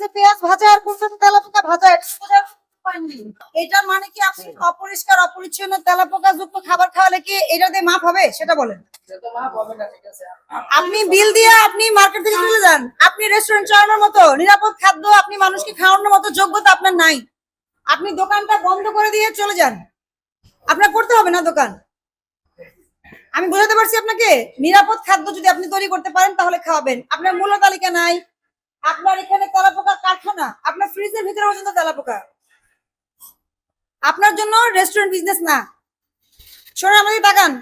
যে পেঁয়াজ ভাজা আর কোনটা তেলাপোকা ভাজা এটা মানে কি আপনি অপরিষ্কার অপরিচ্ছন্ন তেলাপোকা যুক্ত খাবার খাওয়ালে কি এটা দিয়ে মাপ হবে? সেটা বলেন। আপনি বিল দিয়ে আপনি মার্কেট থেকে চলে যান। আপনি রেস্টুরেন্ট চালানোর মতো নিরাপদ খাদ্য আপনি মানুষকে খাওয়ানোর মতো যোগ্যতা আপনার নাই। আপনি দোকানটা বন্ধ করে দিয়ে চলে যান। আপনার করতে হবে না দোকান? আমি বোঝাতে পারছি আপনাকে নিরাপদ খাদ্য যদি আপনি তৈরি করতে পারেন তাহলে খাওয়াবেন। আপনার মূল্য তালিকা নাই। আপনার এখানে তেলাপোকা কারখানা আপনার ফ্রিজের ভিতরে পর্যন্ত তেলাপোকা। আপনার জন্য রেস্টুরেন্ট বিজনেস না। শোনেন আমাদের তাকান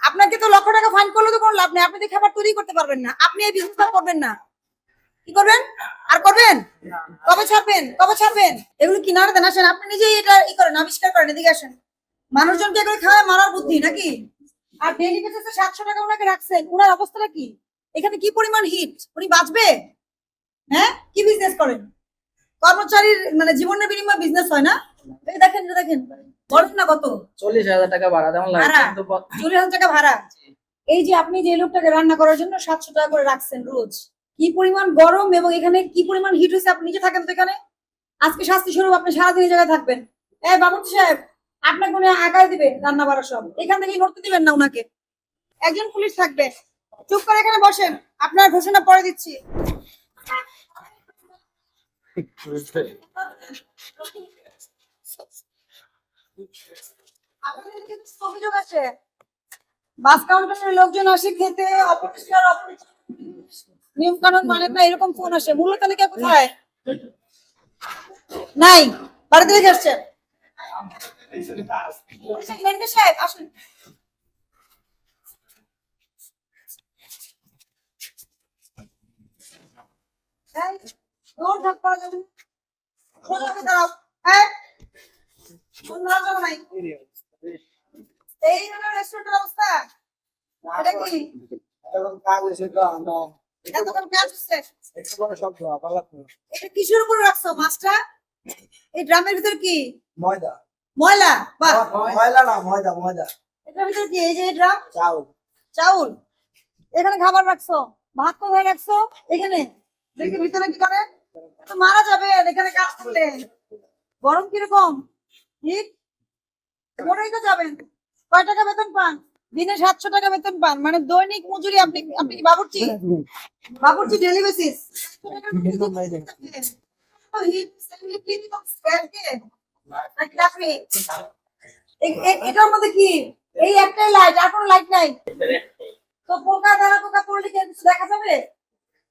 আপনাকে তো লক্ষ টাকা ফাইন করলে তো কোনো লাভ নেই। আপনি তো খাবার তৈরি করতে পারবেন না। আপনি এই বিজনেসটা করবেন না। কি করবেন? আর করবেন? কবে ছাড়বেন? কবে ছাড়বেন? এগুলো কিনারে দেন আসেন? আপনি নিজেই এটা ই করেন আবিষ্কার করেন এদিকে আসেন। মানুষজনকে এগুলো খাওয়ায় মারার বুদ্ধি নাকি? আর ডেলি বেসিসে সাতশো টাকা ওনাকে রাখছেন। ওনার অবস্থাটা কি? এখানে কি পরিমাণ হিট উনি বাঁচবে? হ্যাঁ? কি বিজনেস করেন? কর্মচারীর মানে জীবনের বিনিময়ে বিজনেস হয় না? দেখেন দেখেন। বলেন না কত? চল্লিশ হাজার টাকা ভাড়া ব- চল্লিশ হাজার টাকা ভাড়া? এই যে আপনি যে লোকটাকে রান্না করার জন্য সাতশো টাকা করে রাখছেন রোজ কি পরিমাণ গরম এবং এখানে কি পরিমাণ হিট হয়েছে? আপনি নিজে থাকেন তো এখানে। আজকে শাস্তি স্বরূপ আপনি সারাদিন এই জায়গায় থাকবেন। এই বাবুর্চি সাহেব আপনাকে হয় আগায় দিবে রান্না বাড়া সব। এখান থেকে দিবেন না উনাকে? একজন পুলিশ থাকবে। চুপ করে এখানে বসেন। আপনার ঘোষণা পরে দিচ্ছি। অভিযোগ আছে। বাস কাউন্টারের লোকজন আসে খেতে, অপরিষ্কার নিয়ম কানুন মানে না এরকম ফোন আসে। মূল্য তালিকা কোথায়? নাই। বাড়িতে ম্যানেজার সাহেব আসুন এই, দৌড় ঝাঁপ করা যাবে না। সোজা হয়ে দাঁড়াও। এই, ফোন ধরা যাবে নাই। এই হলো রেস্টুরেন্টের অবস্থা এটা কি এতক্ষণ কাজ হচ্ছে এটা কিসের উপরে রাখছো মাছটা এই ড্রামের ভিতর কি? ময়দা। ময়লা বাহ। ময়লা না ময়দা ময়দা। এটার ভিতর কি এই যে ড্রাম চাউল। চাউল। এখানে খাবার রাখছো ভাত কোথায় রাখছো এখানে। দেখি ভিতরে কি করে? তো মারা যাবে এখানে কাজ করলে। গরম কীরকম? ঠিক তো যাবেন। কয় টাকা বেতন পান? দিনে সাতশো টাকা বেতন পান। মানে দৈনিক মজুরি আপনি আপনি কি বাবুর্চি? বাবুর্চি ডেলি বেসিস এটার মধ্যে কি? এই একটাই লাইট আর লাইট নাই? তো পোকা পোকা দেখা যাবে?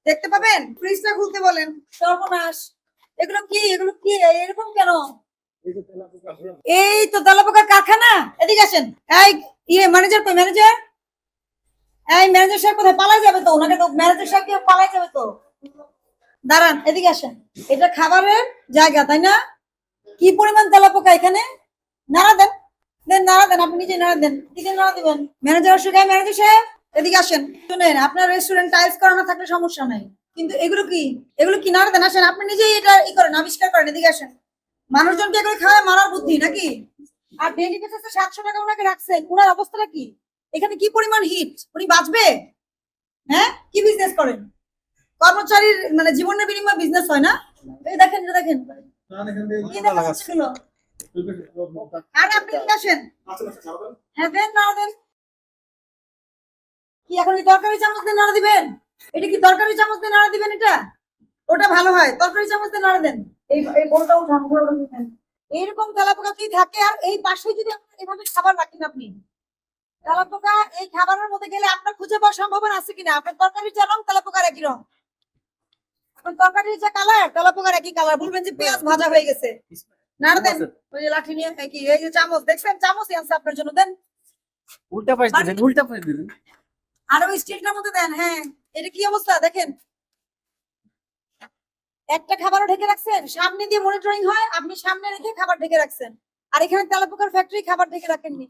দেখতে পাবেন? ফ্রিজটা খুলতে বলেন। সর্বনাশ। এগুলো কি? এগুলো কি? এরকম কেন? এই তো কারখানা। এদিকে আসেন। এই ইয়ে ম্যানেজার ম্যানেজার এই ম্যানেজার সাহেব কোথায়? পালাই যাবে তো? ওনাকে তো ম্যানেজার সাহেব পালাই যাবে তো? দাঁড়ান, এদিকে আসেন। এটা খাবারের জায়গা, তাই না? কি পরিমাণ তেলাপোকা এখানে? নাড়া দেন। দেন, নাড়া দেন, আপনি নিজে নাড়া দেন। দিকে নাড়া দিবেন। ম্যানেজার অসুবিধা ম্যানেজার সাহেব, এদিকে আসেন। শুনেন, আপনার রেস্টুরেন্ট টাইলস করানো থাকলে সমস্যা নাই। কিন্তু এগুলো কি? এগুলো কি নাড়া দেন? আসেন, আপনি নিজেই এটা ই করেন, আবিষ্কার করেন, এদিকে আসেন। মানুষজনকে এগুলো খাওয়ায় মারার বুদ্ধি নাকি? আর ডেলি বেসিসে সাতশো টাকা ওনাকে রাখছেন। ওনার অবস্থাটা কি? এখানে কি পরিমাণ হিট উনি বাঁচবে? হ্যাঁ? কি বিজনেস করেন? কর্মচারীর মানে জীবনের বিনিময়ে বিজনেস হয় না? দেখেন দেখেন। কি দেখা যাচ্ছে এগুলো? আরে আপনি আসেন। হ্যাঁ দেন না দেন। কি এখন কি তরকারি চামচ দিয়ে নাড়া দিবেন? এটা কি তরকারি চামচ দিয়ে নাড়া দিবেন এটা? ওটা ভালো হয়। তরকারি চামচ দিয়ে নাড়া দেন। এই এই বড়টা উঠান বড়টা উঠান। এইরকম তেলাপোকা যদি থাকে? আর এই পাশে যদি এভাবে খাবার রাখেন আপনি তেলাপোকা এই খাবারের মধ্যে গেলে আপনার খুঁজে পাওয়ার সম্ভাবনা আছে কিনা? আপনার তরকারি যা রং তেলাপোকার একই রং। আপনার তরকারির যা কালার তেলাপোকার একই কালার। বলবেন যে পেঁয়াজ ভাজা হয়ে গেছে। নাড়া দেন ওই যে লাঠি নিয়ে কি? এই যে চামচ দেখছেন? চামচই আছে আপনার জন্য দেন। উল্টা পাশ দিলেন উল্টা পাশ দিলেন আর ওই স্টিলটার মধ্যে দেন হ্যাঁ। এটা কি অবস্থা? দেখেন। একটা খাবারও ঢেকে রাখছেন সামনে দিয়ে মনিটরিং হয় আপনি সামনে রেখে খাবার ঢেকে রাখছেন। আর এখানে তেলাপোকার ফ্যাক্টরি খাবার ঢেকে রাখেননি।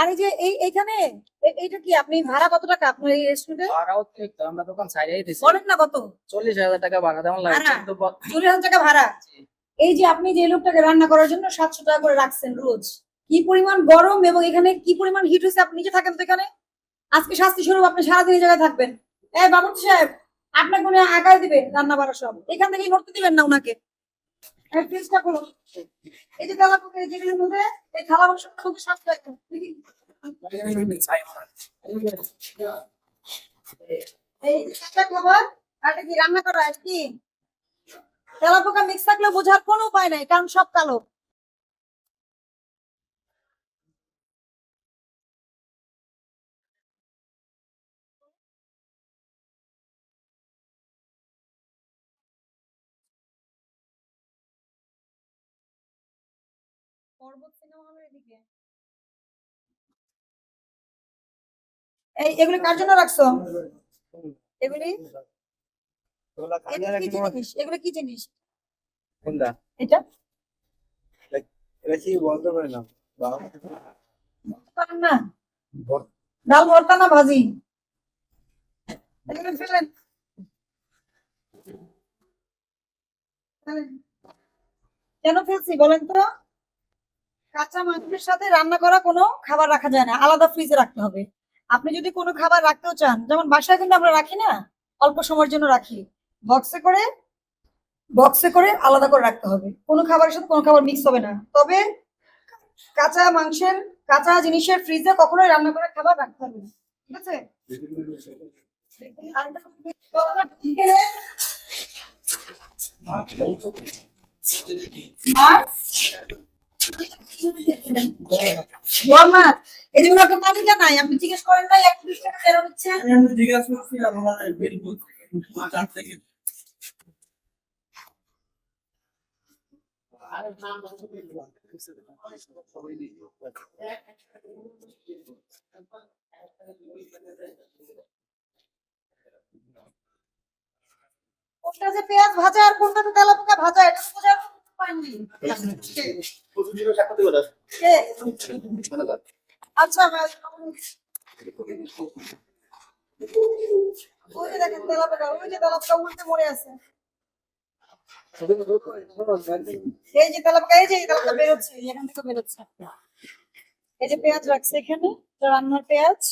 আর এই যে এই এইখানে এ- এইটা কি আপনি ভাড়া কত টাকা আপনার এই রেস্টুরেন্টে ভাড়াও ঠিক আমরা দোকান ছাড়িয়ে দিছি। বলেন না কত? চল্লিশ হাজার টাকা ভাড়া দেওয়া লাগে টাকা ভাড়া? এই যে আপনি যে লোকটাকে রান্না করার জন্য সাতশো টাকা করে রাখছেন রোজ কি পরিমাণ গরম এবং এখানে কি পরিমাণ হিট হয়েছে? আপনি নিজে থাকেন তো এখানে? আজকে শাস্তি স্বরূপ আপনি সারাদিন এই জায়গায় থাকবেন। এই বাবুর্চি সাহেব আপনাকে উনি আগায় দিবে রান্না বাড়া সব। এখান থেকে নড়তে দিবেন না উনাকে? এই করুন এই যে যেগুলোর মধ্যে এই থালা খুব এই একটা খাবার আর কি রান্না করা, আর কি? তেলা পোকা মিক্স থাকলে বোঝার কোনো উপায় নাই, কারণ সব কালো। পর্বত সিনেমা হলের এদিকে? এই এগুলি কার জন্য রাখছো? এগুলি? কি জিনিস? এগুলো কি জিনিস? কোনটা? এটা? এটা কি বলতে পারি না না ডাল ভর্তা না ভাজি। এগুলো ফেলেন ফেলেন। কেন ফেলছি বলেন তো? কাঁচা মাংসের সাথে রান্না করা কোনো খাবার রাখা যায় না আলাদা ফ্রিজে রাখতে হবে। আপনি যদি কোনো খাবার রাখতেও চান যেমন বাসায় কিন্তু আমরা রাখি না অল্প সময়ের জন্য রাখি বক্সে করে বক্সে করে আলাদা করে রাখতে হবে। কোনো খাবারের সাথে কোনো খাবার মিক্স হবে না। তবে কাঁচা মাংসের কাঁচা জিনিসের ফ্রিজে কখনোই রান্না করে খাবার রাখতে হবে না। ঠিক আছে? আর? বর্মা এই জন্য একটা তালিকা নাই আপনি জিজ্ঞেস করেন নাই এক টাকা তেরো হচ্ছে। জিজ্ঞাসা করছি বিল থেকে। কোনটা যে পেঁয়াজ ভাজা আর কোনটা যে তেলা ভাজা এটা তো এই যে তেলা এই যে এই বেরোচ্ছে বেরোচ্ছে এই যে পেঁয়াজ রাখছে এখানে রান্নার পেঁয়াজ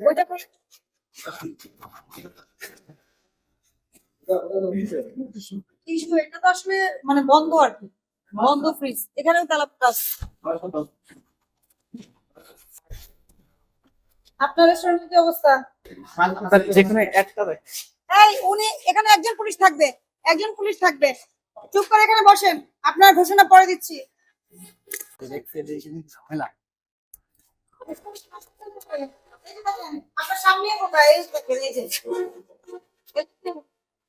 ওইটা টিস্যু এটা তো আসলে মানে বন্ধ আর কি। বন্ধ ফ্রিজ এখানেও আপনার রেস্টুরেন্টের কি অবস্থা? যেখানে একটা এই উনি এখানে একজন পুলিশ থাকবে। একজন পুলিশ থাকবে। চুপ করে এখানে বসেন। আপনার ঘোষণা পরে দিচ্ছি। আপনার সামনে বোকা এই দেখেন, এই যে,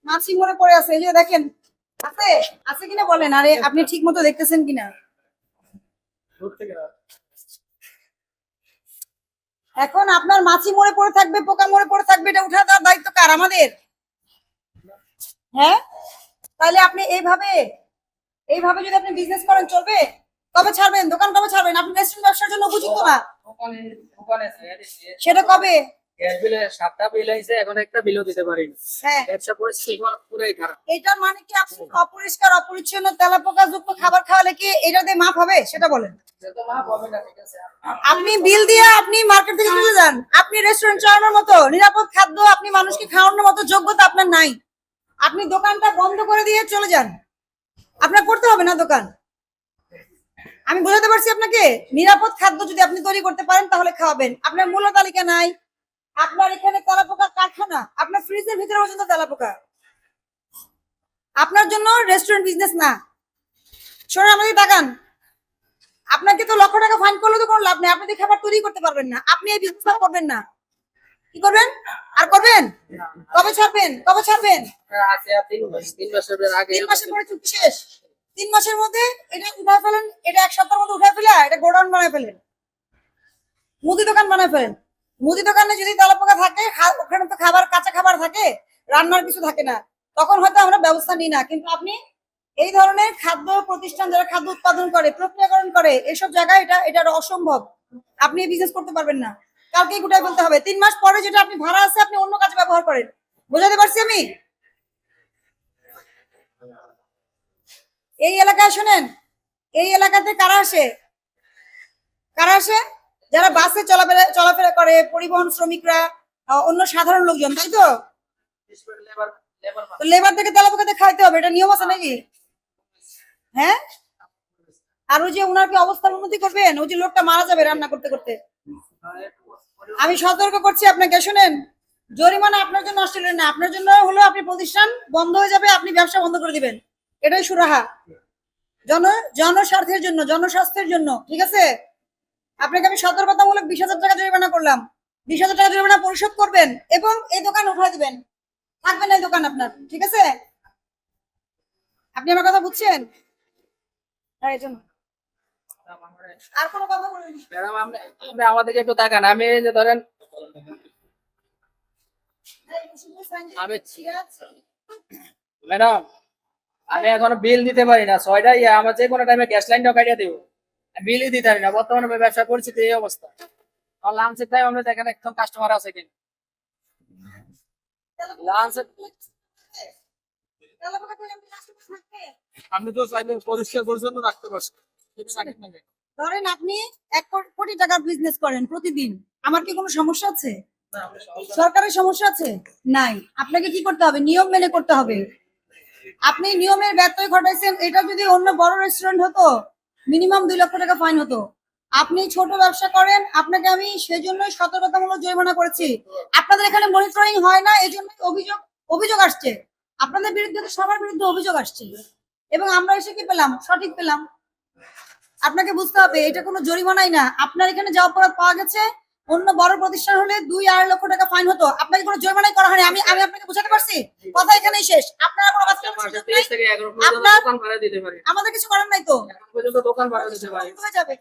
মাছি মরে পড়ে আছে এই যে দেখেন আছে? আছে কিনা বলেন? আরে আপনি ঠিক মতো দেখতেছেন কিনা? এখন আপনার মাছি মরে পড়ে থাকবে পোকা মরে পড়ে থাকবে এটা উঠা দেওয়ার দায়িত্ব কার? আমাদের? হ্যাঁ? তাহলে আপনি এইভাবে এইভাবে যদি আপনি বিজনেস করেন চলবে? কবে ছাড়বেন? দোকান কবে ছাড়বেন? আপনি রেস্টুরেন্ট ব্যবসার জন্য উপযুক্ত না? সেটা কবে? গ্যাস বিলে সাতটা বিল আইছে এখন একটা বিলও দিতে পারিনি হ্যাঁ। ব্যবসা পরিস্থিতি এখন খারাপ। এটার মানে কি আপনি অপরিষ্কার অপরিচ্ছন্ন তেলাপোকা যুক্ত খাবার খাওয়ালে কি এটা দিয়ে মাপ হবে? সেটা বলেন। আপনি বিল দিয়ে আপনি মার্কেট থেকে চলে যান। আপনি রেস্টুরেন্ট চালানোর মতো নিরাপদ খাদ্য আপনি মানুষকে খাওয়ানোর মতো যোগ্যতা আপনার নাই। আপনি দোকানটা বন্ধ করে দিয়ে চলে যান। আপনার করতে হবে না দোকান। আমি বোঝাতে পারছি আপনাকে নিরাপদ খাদ্য যদি আপনি তৈরি করতে পারেন তাহলে খাওয়াবেন। আপনার মূল্য তালিকা নাই। আপনার এখানে তেলাপোকা কারখানা আপনার ফ্রিজের ভিতরে পর্যন্ত তেলাপোকা। আপনার জন্য রেস্টুরেন্ট বিজনেস না। শোনেন আমাদের তাকান আপনাকে তো লক্ষ টাকা ফাইন করলে তো কোনো লাভ নেই। আপনি তো খাবার তৈরি করতে পারবেন না। আপনি এই বিজনেস করবেন না। কি করবেন? আর করবেন? কবে ছাড়বেন? কবে ছাড়বেন? তিন মাসের আগে তিন মাসের পরে চুক্তি শেষ। তিন মাসের মধ্যে এটা উঠায় ফেলেন এটা এক সপ্তাহের মধ্যে উঠায় ফেলে এটা গোডাউন বানায় ফেলেন। মুদি দোকান বানায় ফেলেন। মুদি দোকানে যদি তালা তেলাপোকা থাকে ওখানে তো খাবার, কাঁচা খাবার থাকে, রান্নার কিছু থাকে না। তখন হয়তো আমরা ব্যবস্থা নিই না। কিন্তু আপনি এই ধরনের খাদ্য প্রতিষ্ঠান, যারা খাদ্য উৎপাদন করে, প্রক্রিয়াকরণ করে, এসব জায়গায় এটা এটা অসম্ভব। আপনি বিজনেস করতে পারবেন না। কালকেই গুটায় বলতে হবে। তিন মাস পরে যেটা আপনি ভাড়া আছে, আপনি অন্য কাজে ব্যবহার করেন। বোঝাতে পারছি আমি? এই এলাকায় শোনেন, এই এলাকাতে কারা আসে? কারা আসে? যারা বাসে চলাফেরা চলাফেরা করে, পরিবহন শ্রমিকরা অন্য সাধারণ লোকজন, তাই তো? লেবার থেকে তেলা পোকাতে খাইতে হবে, এটা নিয়ম আছে নাকি? হ্যাঁ? আর ওই যে ওনার কি অবস্থার উন্নতি করবেন? ওই যে লোকটা মারা যাবে রান্না করতে করতে। আমি সতর্ক করছি আপনাকে, শুনেন? জরিমানা আপনার জন্য অস্ট্রেলিয়া না, আপনার জন্য হলো আপনি প্রতিষ্ঠান বন্ধ হয়ে যাবে, আপনি ব্যবসা বন্ধ করে দিবেন। এটাই সুরাহা। জন, জনস্বার্থের জন্য, জনস্বাস্থ্যের জন্য, ঠিক আছে? আপনাকে আমি সতর্কতামূলক বিশ হাজার টাকা জরিমানা করলাম। বিশ হাজার টাকা জরিমানা পরিশোধ করবেন এবং এই দোকান উঠাই দিবেন। থাকবে না এই দোকান আপনার, ঠিক আছে? আপনি আমার কথা বুঝছেন? আর কোনো কথা আমাদেরকে একটু তাকান। আমি যে ধরেন আমি ম্যাডাম, আমি এখনও বিল দিতে পারি না। ছয়টা ইয়ে আমার যে কোনো টাইমে গ্যাস লাইনটাও কাটিয়ে দেবো বিলই দিতে পারি না। বর্তমানে ব্যবসা পরিস্থিতি এই অবস্থা। আর লাঞ্চের টাইম আমরা দেখেন একদম কাস্টমার আছে কিনা। লাঞ্চের আপনি তো চাইলে পরিষ্কার পরিচ্ছন্ন রাখতে পারছেন। এটা রাখেন না কেন? ধরেন আপনি এক কোটি টাকার বিজনেস করেন প্রতিদিন। আমার কি কোনো সমস্যা আছে? সরকারের সমস্যা আছে? নাই। আপনাকে কি করতে হবে? নিয়ম মেনে করতে হবে। আপনি নিয়মের ব্যত্যয় ঘটাইছেন। এটা যদি অন্য বড় রেস্টুরেন্ট হতো মিনিমাম দুই লক্ষ টাকা ফাইন হতো। আপনি ছোট ব্যবসা করেন, আপনাকে আমি সেই জন্যই সতর্কতামূলক জরিমানা করেছি। আপনাদের এখানে মনিটরিং হয় না এই জন্য অভিযোগ অভিযোগ আসছে। আপনাদের বিরুদ্ধে সবার বিরুদ্ধে অভিযোগ আসছে। এবং আমরা এসে কি পেলাম? সঠিক পেলাম। আপনাকে বুঝতে হবে, এটা কোনো জরিমানাই না। আপনার এখানে যা অপরাধ পাওয়া গেছে অন্য বড় প্রতিষ্ঠান হলে দুই আড়াই লক্ষ টাকা ফাইন হতো। আপনাকে কোনো জরিমানাই করা হয়নি। আমি আমি আপনাকে বোঝাতে পারছি? কথা এখানেই শেষ। আপনারা কোনো কাজ পারি। আমাদের কিছু করার নাই তো? পর্যন্ত দোকান ভাড়া দিতে পারে। হয়ে যাবে।